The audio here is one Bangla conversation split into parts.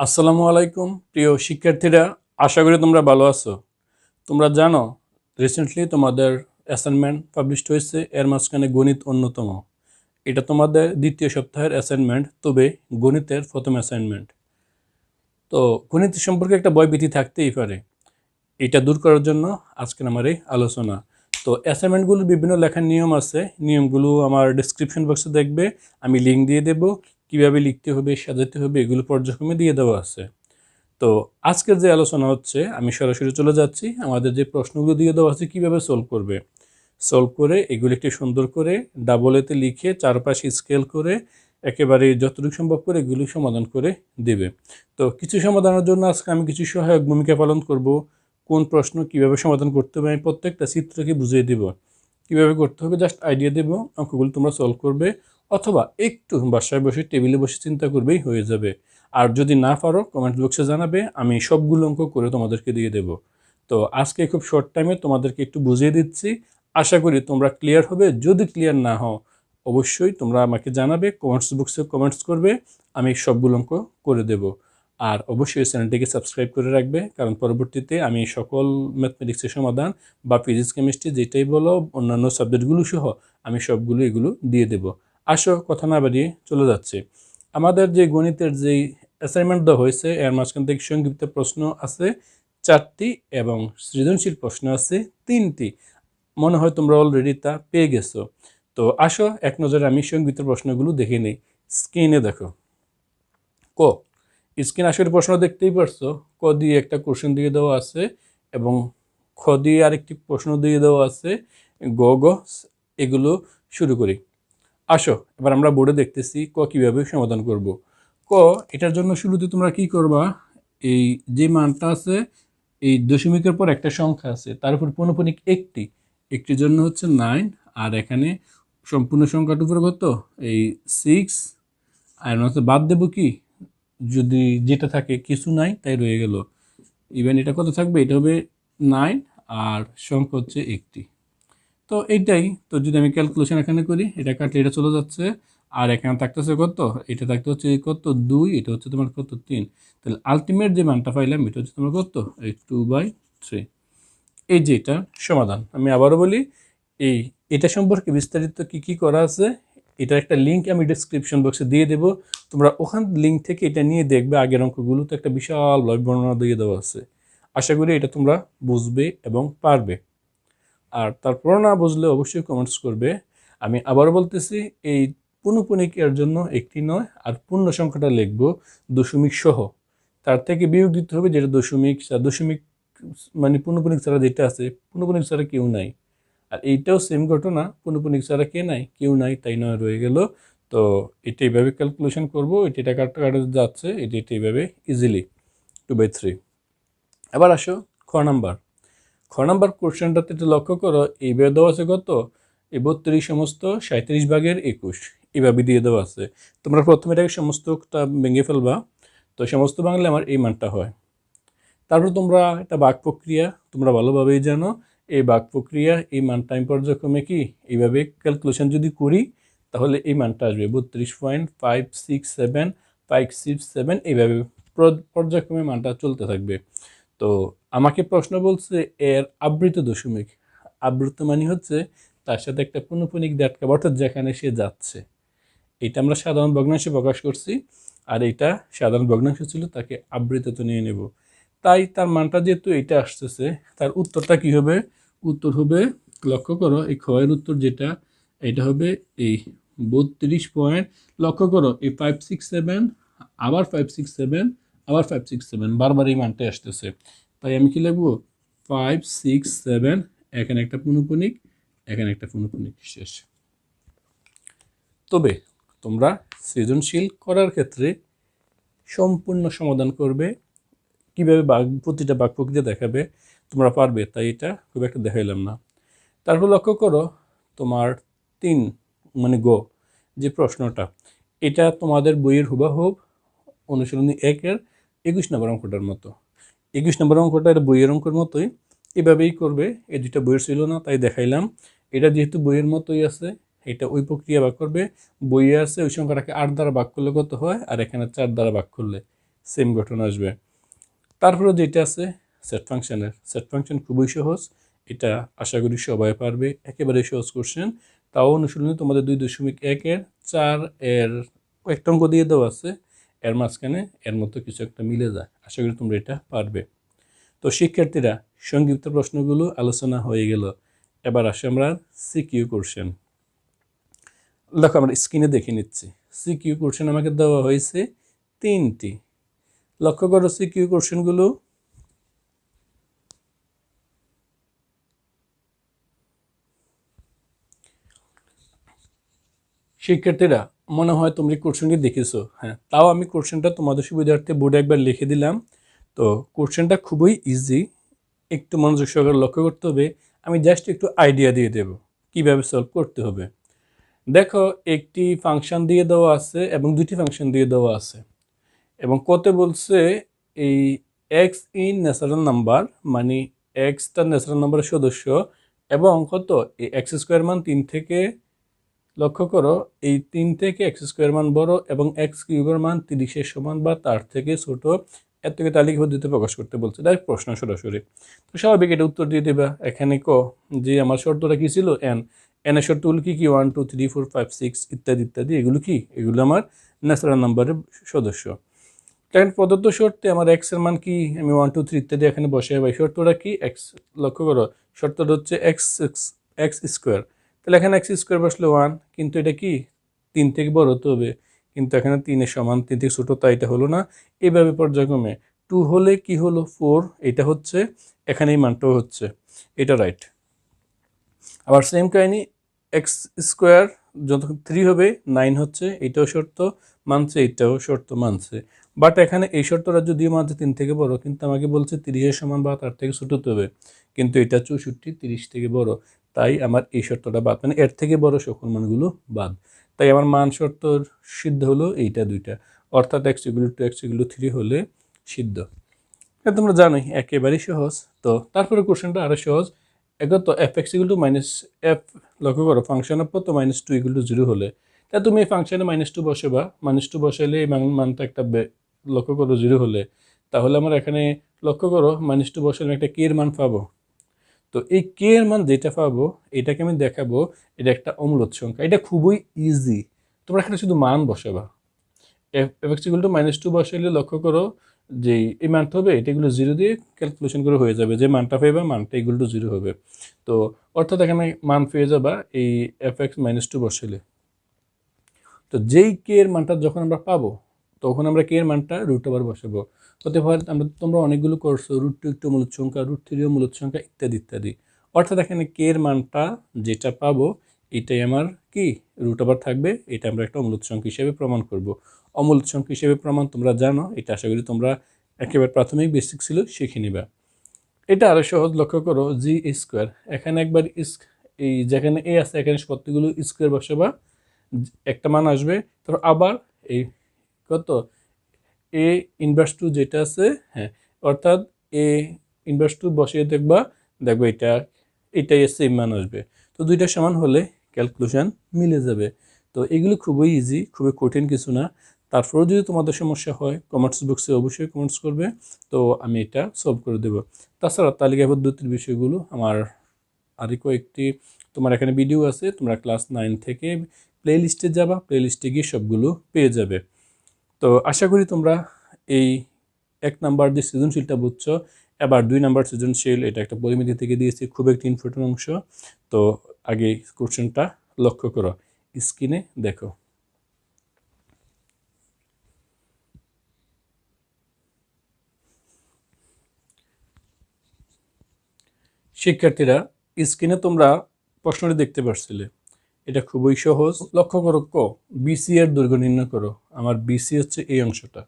আসসালামু আলাইকুম, প্রিয় শিক্ষার্থীরা। আশা করি তোমরা ভালো আছো। তোমরা জানো রিসেন্টলি তোমাদের অ্যাসাইনমেন্ট পাবলিশড হয়েছে, এর মাঝখানে গণিত অন্যতম। এটা তোমাদের দ্বিতীয় সপ্তাহের অ্যাসাইনমেন্ট তবে গণিতের প্রথম অ্যাসাইনমেন্ট তো গণিত সম্পর্কে একটা ভয়ভীতি থাকতেই পারে। এটা দূর করার জন্য আজকের আমার এই আলোচনা। তো অ্যাসাইনমেন্টগুলোর বিভিন্ন লেখার নিয়ম আছে। নিয়মগুলো আমার ডিসক্রিপশন বক্সে দেখবে। আমি লিঙ্ক দিয়ে দেব। কীভাবে লিখতে হবে, সাজাতে হবে, এগুলো পর্যায়ক্রমে দিয়ে দেওয়া আছে। তো আজকের যে আলোচনা হচ্ছে, আমি সরাসরি চলে যাচ্ছি। আমাদের যে প্রশ্নগুলো দিয়ে দেওয়া আছে, কীভাবে সলভ করবে? সলভ করে এগুলি একটু সুন্দর করে ডাবলেতে লিখে চারপাশে স্কেল করে একেবারে যতটুকু সম্ভব করে এগুলি সমাধান করে দেবে। তো কিছু সমাধানের জন্য আজকে আমি কিছু সহায়ক ভূমিকা পালন করব। কোন প্রশ্ন কীভাবে সমাধান করতে হবে, আমি প্রত্যেকটা চিত্রকে বুঝিয়ে দেব। কীভাবে করতে হবে জাস্ট আইডিয়া দেব, অঙ্কগুলো তোমরা সলভ করবে। অথবা একটু বাসায় বসে টেবিলে বসে চিন্তা করবেই হয়ে যাবে। আর যদি না পারো কমেন্ট বক্সে জানাবে, আমি সবগুলো অঙ্ক করে তোমাদেরকে দিয়ে দেব। তো আজকে খুব শর্ট টাইমে তোমাদেরকে একটু বুঝিয়ে দিচ্ছি। আশা করি তোমরা ক্লিয়ার হবে। যদি ক্লিয়ার না হও, অবশ্যই তোমরা আমাকে জানাবে কমেন্টস বক্সে কমেন্টস করবে, আমি সবগুলো অঙ্ক করে দেব। আর অবশ্যই চ্যানেলটিকে সাবস্ক্রাইব করে রাখবে, কারণ পরবর্তীতে আমি সকল ম্যাথমেটিক্সের সমাধান বা ফিজিক্স কেমিস্ট্রি যেটাই বলো, অন্যান্য সাবজেক্টগুলো সহ, আমি সবগুলো এগুলো দিয়ে দেব। আসো, কথা না বাড়িয়ে চলে যাচ্ছে। আমাদের যে গণিতের যেই অ্যাসাইনমেন্ট দেওয়া হয়েছে, এর মাঝখান থেকে সংক্ষিপ্ত প্রশ্ন আছে, চারটি এবং সৃজনশীল প্রশ্ন আছে, তিনটি। মনে হয় তোমরা অলরেডি তা পেয়ে গেছো। তো আসো, এক নজরে আমি সংক্ষিপ্ত প্রশ্নগুলো দেখে নিই। স্ক্রিনে দেখো। ক? স্ক্রিন আসলে প্রশ্ন দেখতেই পারছ। ক দিয়ে একটা কোশ্চেন দিয়ে দেওয়া আছে এবং খ দিয়ে আরেকটি প্রশ্ন দিয়ে দেওয়া আছে। গ গ, এগুলো শুরু করি। আসো, এবার আমরা বোর্ডে দেখতেছি ক কীভাবে সমাধান করব। ক, এটার জন্য শুরুতে তোমরা কি করবা? এই যে মানটা আছে, এই দশমিকের পর একটা সংখ্যা আছে, তার উপর পৌনপনিক একটি। একটির জন্য হচ্ছে নাইন আর এখানে সম্পূর্ণ সংখ্যাটার উপরে কত? এই সিক্স আর হচ্ছে বাদ দেবো কি? যদি যেটা থাকে কিছু নাই, তাই রয়ে গেল। ইভেন এটা কত থাকবে? এটা হবে নাইন আর সংখ্যা হচ্ছে একটি। তো এইটাই। তো যদি আমি ক্যালকুলেশন এখানে করি, এটা কাটলে এটা চলে যাচ্ছে। আর এখানে থাকতেছে কত? এটা থাকতে হচ্ছে কত? দুই, এটা হচ্ছে তোমার কত? তিন। তাহলে আলটিমেট যে মানটা পাইলাম, এটা হচ্ছে তোমার কত? এই টু বাই থ্রি এই যে এটা সমাধান। আমি আবারও বলি, এই এটা সম্পর্কে বিস্তারিত কি কি করা আছে, এটার একটা লিঙ্ক আমি ডিসক্রিপশন বক্সে দিয়ে দেব। তোমরা ওখান লিঙ্ক থেকে এটা নিয়ে দেখবে, আগের অঙ্কগুলো তো একটা বিশাল বর্ণনা দিয়ে দেওয়া আছে। আশা করি এটা তোমরা বুঝবে এবং পারবে। আর তারপর না বুঝলে অবশ্যই কমেন্টস করবে। আমি আবার বলতেছি, এই পূর্ণপণিক এর জন্য একটি নয়, আর পূর্ণ সংখ্যাটা লিখব দশমিক সহ। তার থেকে বিয়োগ দিতে হবে যেটা দশমিক দশমিক মানে পূর্ণপণিক ছাড়া যেটা আছে পূর্ণপণিক ছাড়া কেউ নাই। আর এইটাও সেম ঘটনা পূর্ণপণিক ছাড়া কে নাই, কেউ নাই, তাই নয় রয়ে গেল। তো এটা এইভাবে ক্যালকুলেশন করব, এটি কাটতে কাটাতে যাচ্ছে, এটি এটা এইভাবে ইজিলি টু বাই থ্রি এবার আসো, খ নাম্বার খ নাম্বার কোশ্চেনটাতে একটু লক্ষ্য করো এইভাবে দেওয়া আছে কত? এই বত্রিশ সমস্ত সাঁত্রিশ ভাগের একুশ। এইভাবে দিয়ে দেওয়া আছে। তোমরা প্রথমে এটাকে সমস্তটা ভেঙে ফেলবা। তো সমস্ত বাংলা আমার এই মানটা হয়। তারপর তোমরা একটা বাক প্রক্রিয়া, তোমরা ভালোভাবেই জানো, এই বাক প্রক্রিয়া, এই মানটা আমি পর্যায়ক্রমে কি? এইভাবে ক্যালকুলেশন যদি করি, তাহলে এই মানটা আসবে বত্রিশ point five six seven five six seven এইভাবে পর্যায়ক্রমে মানটা চলতে থাকবে। তো আমাকে প্রশ্ন বলছে, এর আবৃত দশমিক। আবৃত মানে হচ্ছে তার সাথে একটা পুনঃপুনিক দেটকা অর্থাৎ যেখানে সে যাচ্ছে। এটা আমরা সাধারণ ভগ্নাংশে প্রকাশ করছি, আর এটা সাধারণ ভগ্নাংশ ছিল, তাকে আবৃততে নিয়ে নেব। তাই তার মানটা যেহেতু এটা আসতেছে, তার উত্তরটা কি হবে? উত্তর হবে, লক্ষ্য করো, এই ক্ষয়ের উত্তর যেটা, এটা হবে এই বত্রিশ পয়েন্ট। লক্ষ্য করো, এই ফাইভ সিক্স সেভেন আবার ফাইভ সিক্স সেভেন আবার ফাইভ সিক্স সেভেন বারবার এই মানটাই আসতেছে। তাই আমি কি লিখব? ফাইভ সিক্স সেভেন এখানে একটা পুনঃপুনিক, এখানে একটা পুনঃপুনিক, শেষ। তবে তোমরা সৃজনশীল করার ক্ষেত্রে সম্পূর্ণ সমাধান করবে, কীভাবে বাঘ, প্রতিটা বাঘ প্রক্রিয়া দেখাবে, তোমরা পারবে, তাই এটা খুব একটা দেখাইলাম না। তারপর লক্ষ্য করো, তোমার তিন মানে গো, যে প্রশ্নটা, এটা তোমাদের বইয়ের হুবাহুব অনুশীলনী একের একুশ নম্বর অঙ্কটার মতো। একুশ নম্বর অঙ্কটা এটা বইয়ের অঙ্কের মতোই। এভাবেই করবে, এই দুইটা বইয়ের ছিল না, তাই দেখাইলাম। এটা যেহেতু বইয়ের মতোই আছে, এটা ওই প্রক্রিয়া ভাগ করবে। বইয়ে আছে ওই সংখ্যাটাকে আট দ্বারা ভাগ করলে কত হয়? আর এখানে চার দ্বারা ভাগ করলে সেম গঠন আসবে। তারপরে যেটা আছে সেট ফাংশনের সেট ফাংশন খুবই সহজ। এটা আশা করি সবাই পারবে। একেবারে সহজ কোশ্চেন তাও অনুশীলনে তোমাদের দুই দশমিক একের চার এর একটা অঙ্ক দিয়ে দেওয়া আছে। এর মাঝখানে এর মতো কিছু একটা মিলে যায়। আশা করি তোমরা এটা পারবে। তো শিক্ষার্থীরা, সংক্ষিপ্ত প্রশ্নগুলো আলোচনা হয়ে গেল। এবার আসে আমরা সিকিউ কোশ্চেন। দেখো, আমরা স্ক্রিনে দেখে নিচ্ছি। সিকিউ কোশ্চেন আমাকে দেওয়া হয়েছে তিনটি। লক্ষ্য করো সিকিউ কোশ্চেনগুলো। শিক্ষার্থীরা মনে হয় তোমরা কোশ্চেনটি দেখেছ। হ্যাঁ তাও আমি কোশ্চেনটা তোমাদের সুবিধার্থে বোর্ডে একবার লিখে দিলাম। তো কোশ্চেনটা খুবই ইজি একটু মনোযোগ সহকারে লক্ষ্য করতে হবে। আমি জাস্ট একটু আইডিয়া দিয়ে দেব, কীভাবে সলভ করতে হবে। দেখো, একটি ফাংশন দিয়ে দেওয়া আছে এবং দুটি ফাংশন দিয়ে দেওয়া আছে। এবং কত বলছে? এই এক্স ইন ন্যাচারাল নাম্বার মানে এক্স তার ন্যাচারাল নাম্বারের সদস্য, এবং কত? এই এক্স স্কোয়ার মান তিন থেকে লক্ষ্য করো, এই তিন থেকে এক্স স্কোয়ার মান বড় এবং এক্স কিউবের মান তিরিশের সমান বা তার থেকে ছোট, এর থেকে তালিকা পদ্ধতিতে প্রকাশ করতে বলছে। তাই প্রশ্ন সরাসরি। তো স্বাভাবিক এটা উত্তর দিয়ে দেবা, এখানে ক, যে আমার শর্তটা কী ছিল? এন এনের শর্তগুলো কী? কী? One two three four five six ইত্যাদি ইত্যাদি, এগুলো কি? এগুলো আমার ন্যাচারাল নাম্বারের সদস্য। কারণ প্রদত্ত শর্তে আমার এক্সের মান কি? আমি ওয়ান টু থ্রি ইত্যাদি এখানে বসে পাই শর্তটা কি? এক্স লক্ষ্য করো, শর্তটা হচ্ছে এক্স এক্স এক্স স্কোয়ার তাহলে এখানে এক্স স্কোয়ার বসলে ওয়ান কিন্তু এটা কি? তিন থেকে বড় হতে হবে। কিন্তু এখানে তিনের সমান, তিন থেকে ছোটো, তাই এটা হলো না। এইভাবে পর্যায়ক্রমে টু হলে কি হলো? ফোর এটা হচ্ছে, এখানে এই মানটাও হচ্ছে। এটা রাইট আবার সেম কাহিনি এক্স স্কোয়ার যতক্ষণ থ্রি হবে নাইন হচ্ছে, এটাও শর্ত, মানছে, এটাও শর্ত, মানছে। বাট এখানে এই শর্তটা যদিও মানছে তিন থেকে বড়, কিন্তু আমাকে বলছে তিরিশের সমান বা তার থেকে ছোট হতে হবে। কিন্তু এটা চৌষট্টি, তিরিশ থেকে বড়। তাই আমার এই শর্তটা বাদ। মানে এর থেকে বড় সকল মানগুলো বাদ। তাই আমার মান শর্ত সিদ্ধ হলো এইটা দুইটা। অর্থাৎ x equal two x equal three হলে সিদ্ধ। এটা তোমরা জানোই, একেবারেই সহজ। তো তারপরে কোশ্চেনটা আরও সহজ। এখন তো f x equal minus f লক্ষ্য করো ফাংশন অফ তো মাইনাস টু ইগুল জিরো হলে। তা তুমি এই ফাংশনে মাইনাস টু বসেবা। মাইনাস টু বসাইলে এই মানটা একটা লক্ষ্য করো জিরো হলে। তাহলে আমার এখানে লক্ষ্য করো মাইনাস টু বসালে একটা কে এর মান পাবো। তো এই কে এর মান যেটা পাবো, এটাকে আমি দেখাবো, এটা একটা অমূলত সংখ্যা। এটা খুবই ইজি তোমরা এখানে শুধু মান বসাবা। F equal to minus two বসাইলে লক্ষ্য করো যে এই মানটা হবে, এটা এগুলো জিরো দিয়ে ক্যালকুলেশন করে হয়ে যাবে যে মানটা পাইবা, মানটা ইকুয়াল টু জিরো হবে। তো অর্থাৎ এখানে মান পেয়ে যাবা এই এফ এক্স মাইনাস টু বসাইলে। তো যেই কে এর মানটা যখন আমরা পাবো, তখন আমরা কে এর মানটা রুট ওভার বসাবো। হতে পারে আমরা, তোমরা অনেকগুলো করছ রুট টু একটু মূলত সংখ্যা রুট থ্রিও মূলত সংখ্যা ইত্যাদি ইত্যাদি। অর্থাৎ এখানে কে এর মানটা যেটা পাবো, এটাই আমার কি? রুট আবার থাকবে, এটা আমরা একটা অমূলত সংখ্যা হিসেবে প্রমাণ করব। অমূলত সংখ্যা হিসেবে প্রমাণ তোমরা জানো, এটা আশা করি তোমরা একেবারে প্রাথমিক বেসিক ছিল, শিখে নিবা। এটা আরও সহজ লক্ষ্য করো জি স্কোয়ার এখানে একবার ইস এই যেখানে এ আছে, এখানে কতগুলো স্কোয়ার বসাবা? একটা মান আসবে, তারপর আবার এই কত? এ ইনভার্স টু যেটা আছে হ্যাঁ অর্থাৎ এ ইনভার্স টু বসিয়ে দেখবা, দেখবে এটা, এটাই সেম মান আসবে। তো দুইটা সমান হলে ক্যালকুলেশন মিলে যাবে। তো এগুলো খুবই ইজি খুবই কঠিন কিছু না। তারপরেও যদি তোমাদের সমস্যা হয় কমেন্টস বক্সে অবশ্যই কমেন্টস করবে। তো আমি এটা সলভ করে দেবো। তাছাড়া তালিকা পদ্ধতির বিষয়গুলো আমার আরও কয়েকটি, তোমার এখানে ভিডিও আছে, তোমরা ক্লাস নাইন থেকে প্লে লিস্টে যাবা প্লে লিস্টে গিয়ে সবগুলো পেয়ে যাবে। তো আশা করি তোমরা এই এক নাম্বার যে সৃজনশীলটা বুঝছ, এবার দুই নাম্বার সৃজনশীল, এটা একটা পরিমিতি থেকে দিয়েছি, খুব একটি ইম্পর্টেন্ট অংশ। তো আগে কোশ্চেনটা লক্ষ্য করো স্ক্রিনে দেখো। শিক্ষার্থীরা স্ক্রিনে তোমরা প্রশ্নটি দেখতে পাচ্ছিলে এটা খুবই সহজ। লক্ষ্য করো, ক বিসি এর দৈর্ঘ্য নির্ণয় করো। আমার বিসি হচ্ছে এই অংশটা।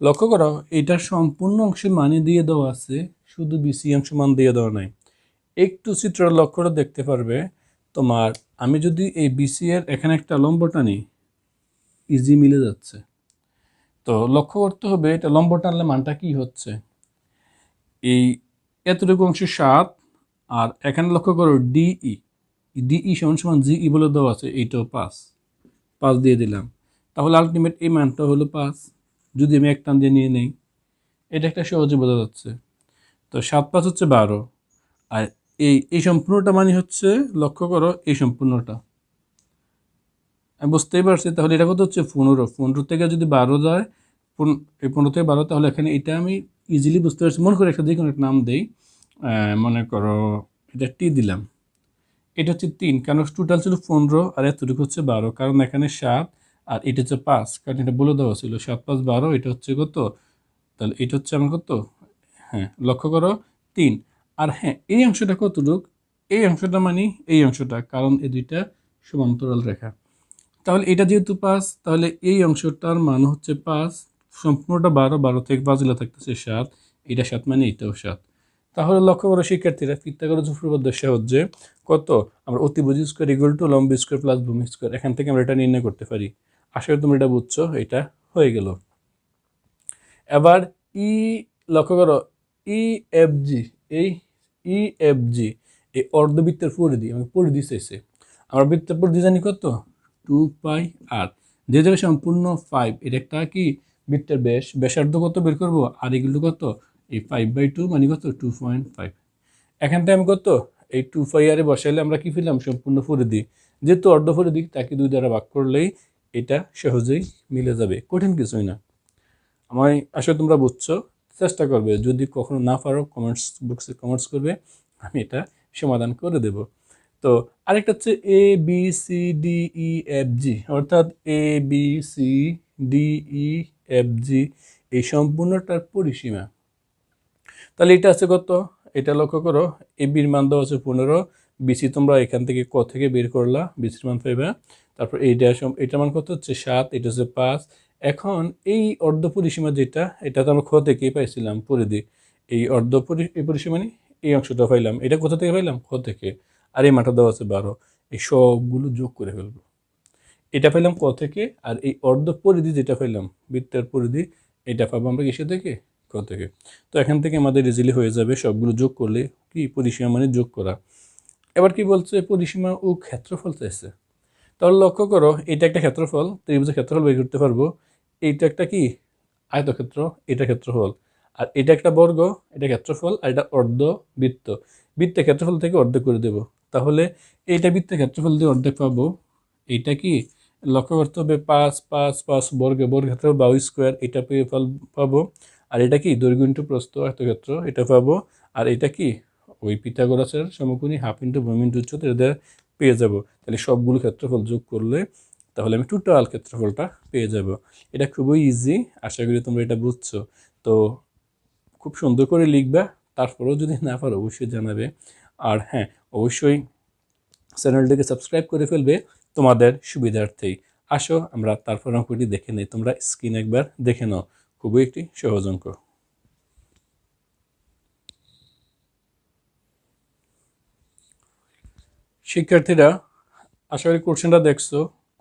লক্ষ্য করো, এটা সম্পূর্ণ অংশে মানে দিয়ে দেওয়া আছে, শুধু বিসি অংশ মান দিয়ে দেওয়া নাই। একটু চিত্র লক্ষ্যটা দেখতে পারবে। তোমার, আমি যদি এই বিসি এর এখানে একটা লম্ব টানি ইজি মিলে যাচ্ছে। তো লক্ষ্য করতে হবে, এটা লম্ব টানলে মানটা কি হচ্ছে? এই এতটুকু অংশ সাত, আর এখানে লক্ষ্য করো ডিই ডিই সমান সমান জিই বলে দেওয়া আছে এইটাও পাঁচ। পাঁচ দিয়ে দিলাম। তাহলে আলটিমেট এই মানটা হলো পাঁচ। যদি আমি এক টান দিয়ে নিয়ে নেই, এটা একটা সহজে বোঝা যাচ্ছে। তো সাত পাঁচ হচ্ছে বারো। আর এই এই সম্পূর্ণটা মানে হচ্ছে, লক্ষ্য করো, এই সম্পূর্ণটা। আমি বুঝতেই পারছি, তাহলে এটা কত হচ্ছে? পনেরো। পনেরো থেকে যদি বারো যায় এই পনেরো থেকে বারো, তাহলে এখানে এটা আমি ইজিলি বুঝতে পারছি। মনে করে একটা যে কোনো একটা নাম দেই। মনে করো, এটা টি দিলাম। এটা হচ্ছে তিন, কারণ টোটাল ছিল পনেরো আর এতটুকু হচ্ছে বারো, কারণ এখানে সাত আর এটা হচ্ছে পাঁচ, কারণ এটা বলে দেওয়া ছিল সাত পাঁচ বারো, এটা হচ্ছে কত? তাহলে এটা হচ্ছে আমার কত? হ্যাঁ লক্ষ্য করো, তিন। আর হ্যাঁ এই অংশটা কতটুকু? এই অংশটা মানে এই অংশটা, কারণ এই দুইটা সমান্তরাল রেখা। তাহলে এটা যেহেতু পাঁচ, তাহলে এই অংশটার মান হচ্ছে পাঁচ, সম্পূর্ণটা বারো বারো থেকে পাঁচগুলা থাকতেছে সাত, এটা সাত মানে এটাও সাত। তাহলে লক্ষ্য করো শিক্ষার্থীরা পিত্তাগরাজ উপপাদ্য সাহায্যে কত? আমরা অতিভুজ স্কোয়ার ইকুয়াল টু লম্ব স্কোয়ার প্লাস ভূমি স্কোয়ার। এখান থেকে আমরা এটা নির্ণয় করতে পারি। আশা করি এটা বুঝছ, এটা হয়ে গেল। এবার ই লক্ষ্য করো ই এফ জি এই ই এফ জি এই অর্ধবৃত্তের পরিধি, আমাকে পরিধি চাইছে। আমার বৃত্তের পরিধি জানি কত? টু পাই আর যে জায়গায় সম্পূর্ণ ফাইভ এটা একটা কি? বৃত্তের ব্যাস। ব্যাসার্ধ কত বের করব? আর এগুলো কত? এই ফাইভ বাই টু মানে কত? টু পয়েন্ট ফাইভ এখান থেকে আমি কত? এই টু ফাইভ আরে বসাইলে আমরা কি পেলাম সম্পূর্ণ পরিধি যেহেতু অর্ধ দিই, তাকে দুই দ্বারা ভাগ করলেই এটা সহজেই মিলে যাবে। কঠিন কিছুই না। আমায় আসলে তোমরা বুঝছ, চেষ্টা করবে। যদি কখনো না পারো কমেন্টস বক্সে কমেন্টস করবে, আমি এটা সমাধান করে দেব। তো আরেকটা হচ্ছে A B C D E F G অর্থাৎ A B C D E F G এই সম্পূর্ণটার পরিসীমা। তাহলে এটা আছে কত? এটা লক্ষ্য করো এ বির মান দেওয়া আছে পনেরো বিসি তোমরা এখান থেকে ক থেকে বের করলা বিসির মান পাইবা। তারপর এইটা সম- এটার মান কত হচ্ছে? সাত, এটা হচ্ছে পাঁচ। এখন এই অর্ধ পরিসীমা যেটা এটা তো আমরা খ থেকেই পাইছিলাম পরিধি এই অর্ধ পরি, এই পরিসীমা মানে এই অংশটা পাইলাম। এটা কোথা থেকে পাইলাম? খ থেকে। আর এই মাঠা দেওয়া আছে বারো। এই সবগুলো যোগ করে ফেলব। এটা পাইলাম ক থেকে, আর এই অর্ধ পরিধি যেটা পাইলাম, বৃত্তের পরিধি, এটা পাবো আমরা কিসে থেকে? ক থেকে। তো এখান থেকে আমাদের ইজিলি হয়ে যাবে সবগুলো যোগ করলে কি? পরিসীমা মানে যোগ করা। এবার কি বলছে? পরিসীমা ও ক্ষেত্রফল চাইছে। তাহলে লক্ষ্য করো, এটা একটা ক্ষেত্রফল ত্রিভুজের ক্ষেত্রফল বের করতে পারব। এইটা একটা কি? আয়তক্ষেত্র, এটা ক্ষেত্রফল। আর এটা একটা বর্গ, এটা ক্ষেত্রফল, আর এটা অর্ধ বৃত্ত। বৃত্তের ক্ষেত্রফল থেকে অর্ধেক করে দেব। তাহলে এইটা বৃত্তের ক্ষেত্রফল দিয়ে অর্ধেক পাবো। এইটা কি? লক্ষ্য করতে হবে পাঁচ পাঁচ পাঁচ বর্গে বর্গ ক্ষেত্রফল বাউ স্কোয়ার, এটা পেয়ে ফল পাবো। আর এটা কি? দৈর্ঘ্য ইন্টু প্রস্থ আয়তক্ষেত্র, এটা পাবো। আর এটা কি? ওই পিথাগোরাসের সমকোণী হাফ ইন্টু ভূমি ইন্টু উচ্চতা, এটা পেয়ে যাব। তাহলে সবগুলো ক্ষেত্রফল যোগ করলে তাহলে আমি টোটাল ক্ষেত্রফলটা পেয়ে যাব। এটা খুবই ইজি আশা করি তোমরা এটা বুঝছ। তো খুব সুন্দর করে লিখবা, তারপরেও যদি না পারো অবশ্যই জানাবে। আর হ্যাঁ অবশ্যই চ্যানেলটিকে সাবস্ক্রাইব করে ফেলবে তোমাদের সুবিধার্থেই। আসো, আমরা তারপর অঙ্কটি দেখে নিই, তোমরা স্ক্রিন একবার দেখে নাও। খুবই একটি সহজ অঙ্ক। শিক্ষার্থীরা, আশা করি কোশ্চেনটা দেখছ।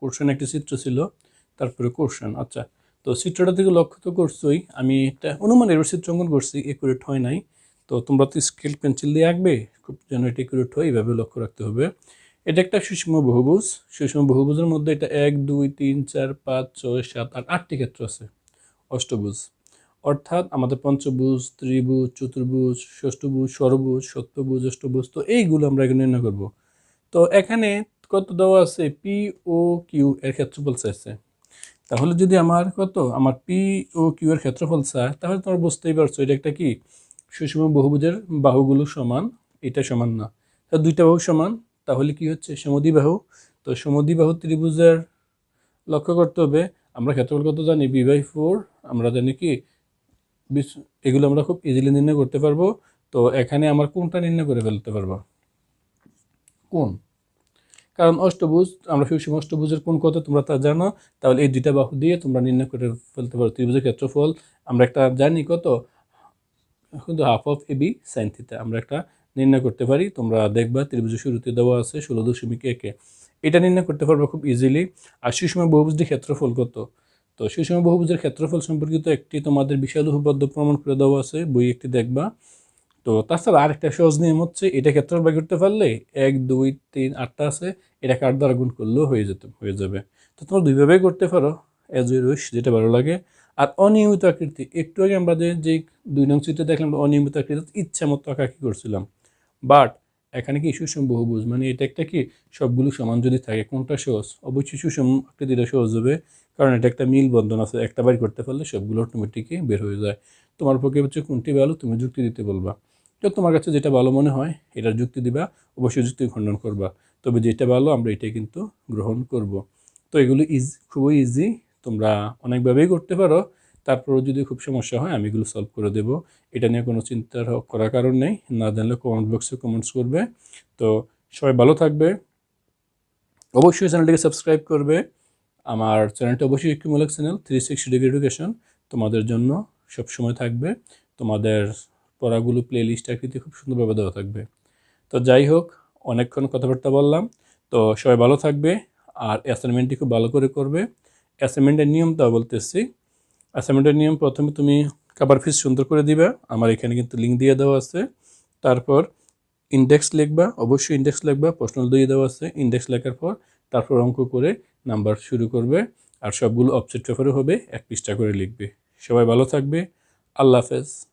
কোশ্চেন একটি চিত্র ছিল, তারপরে কোশ্চেন। আচ্ছা তো চিত্রটা থেকে লক্ষ্য তো করছোই। আমি একটা অনুমানের চিত্র অঙ্কন করছি একুরেট হয় নাই। তো তোমরা তো স্কেল পেন্সিল দিয়ে আঁকবে, খুব যেন এটা একুরেট হয়, এইভাবে লক্ষ্য রাখতে হবে। এটা একটা সুষম বহুভুজ। সুষম বহুভুজের মধ্যে এটা এক, দুই, তিন, চার, পাঁচ, ছয়, সাত, আট, আটটি ক্ষেত্র আছে। অষ্টভুজ। অর্থাৎ আমাদের পঞ্চভুজ, ত্রিভুজ, চতুর্ভুজ, ষষ্ঠভুজ, ষড়ভুজ, সপ্তভুজ, অষ্টভুজ, তো এইগুলো আমরা এখানে নির্ণয় করব। তো এখানে কত দেওয়া আছে? পি ও কিউ এর ক্ষেত্রফল চাইছে। তাহলে যদি আমার কত? আমার পি ও কিউ এর ক্ষেত্রফল চায়, তাহলে তোমরা বুঝতেই পারছ এটা একটা কি? সুষম বহুভুজের বাহুগুলো সমান, এটা সমান না। দুইটা বাহু সমান, তাহলে কি হচ্ছে? সমদ্বিবাহু তো সমদ্বিবাহু ত্রিভুজের লক্ষ্য করতে হবে আমরা ক্ষেত্রফল কত জানি বি বাই ফোর আমরা জানি কি এগুলো আমরা খুব ইজিলি নির্ণয় করতে পারব। তো এখানে আমার কোনটা নির্ণয় করে ফেলতে পারব? কোন? কারণ অষ্টভুজ, আমরা সুষম অষ্টভুজের কোন কত তোমরা তা জানো, তাহলে এই দুইটা বাহু দিয়ে তোমরা নির্ণয় করে ফেলতে পারো ত্রিভুজের ক্ষেত্রফল। আমরা একটা জানি কত? কিন্তু half of A B sine theta আমরা একটা নির্ণয় করতে পারি, তোমরা দেখবা ত্রিভুজের শুরুতে দেওয়া আছে ষোলো দশমিক একে। এটা নির্ণয় করতে পারব খুব ইজিলি আর সেই সুষম বহুভুজটি ক্ষেত্রফল কত? তো সেই সুষম বহুভুজের ক্ষেত্রফল সম্পর্কিত একটি তোমাদের বিশাল উপপাদ্য প্রমাণ করে দেওয়া আছে, বই একটি দেখবা। তো তাছাড়া আরেকটা সহজ নিয়ম হচ্ছে, এটা ক্ষেত্রফল বের করতে পারলে এক, দুই, তিন, আটটা আছে এটাকে আট দ্বারা গুণ করলেও হয়ে যেত, হয়ে যাবে। তো তোমরা দুইভাবেই করতে পারো এজ ইউ উইশ যেটা ভালো লাগে। আর অনিয়মিত আকৃতি, একটু আগে আমরা যে দুই নং চিত্রে দেখলাম, অনিয়মিত আকৃতি ইচ্ছা মতো আঁকা করছিলাম। বাট এখানে কি সুষম বহুভুজ মানে এটা একটা কি সবগুলো সমান যদি থাকে, কোনটা সহজ? অবশ্যই সুষম আকৃতিটা সহজ হবে, কারণ এটা একটা মিল বন্ধন আছে, একটা বাড়ি করতে পারলে সবগুলো অটোমেটিকই বের হয়ে যায়। তোমার পক্ষে হচ্ছে কোনটি ভালো তুমি যুক্তি দিতে বলবা। তো তোমার কাছে যেটা ভালো মনে হয়, এটার যুক্তি দিবা, অবশ্যই যুক্তি খণ্ডন করবা। তবে যেটা ভালো, আমরা এটাই কিন্তু গ্রহণ করব। তো এগুলো ইজ খুবই ইজি তোমরা অনেকভাবেই করতে পারো। তারপরেও যদি খুব সমস্যা হয়, আমি এগুলো সলভ করে দেবো। এটা নিয়ে কোনো চিন্তার করার কারণ নেই। না জানলে কমেন্ট বক্সে কমেন্টস করবে। তো সবাই ভালো থাকবে। অবশ্যই চ্যানেলটিকে সাবস্ক্রাইব করবে। আমার চ্যানেলটা অবশ্যই একটুমূলক channel three sixty degree education তোমাদের জন্য সবসময় থাকবে। তোমাদের পড়াগুলো প্লে লিস্ট আকৃতি খুব সুন্দরভাবে দেওয়া থাকবে। তো যাই হোক, অনেকক্ষণ কথাবার্তা বললাম। তো সবাই ভালো থাকবে। আর অ্যাসাইনমেন্টটি খুব ভালো করে করবে। অ্যাসাইনমেন্টের নিয়ম নিয়মটা বলতেছি। অ্যাসাইনমেন্টের নিয়ম প্রথমে তুমি কাবার ফিস সুন্দর করে দিবে। আমার এখানে কিন্তু লিঙ্ক দিয়ে দেওয়া আছে। তারপর ইন্ডেক্স লিখবা, অবশ্যই ইন্ডেক্স লিখবা প্রশ্ন দিয়ে দেওয়া আছে। ইন্ডেক্স লেখার পর তারপর অঙ্ক করে নাম্বার শুরু করবে। আর সবগুলো অবজেক্ট পেপারে হবে, এক পৃষ্ঠা করে লিখবে। সবাই ভালো থাকবে। আল্লাহ হাফেজ।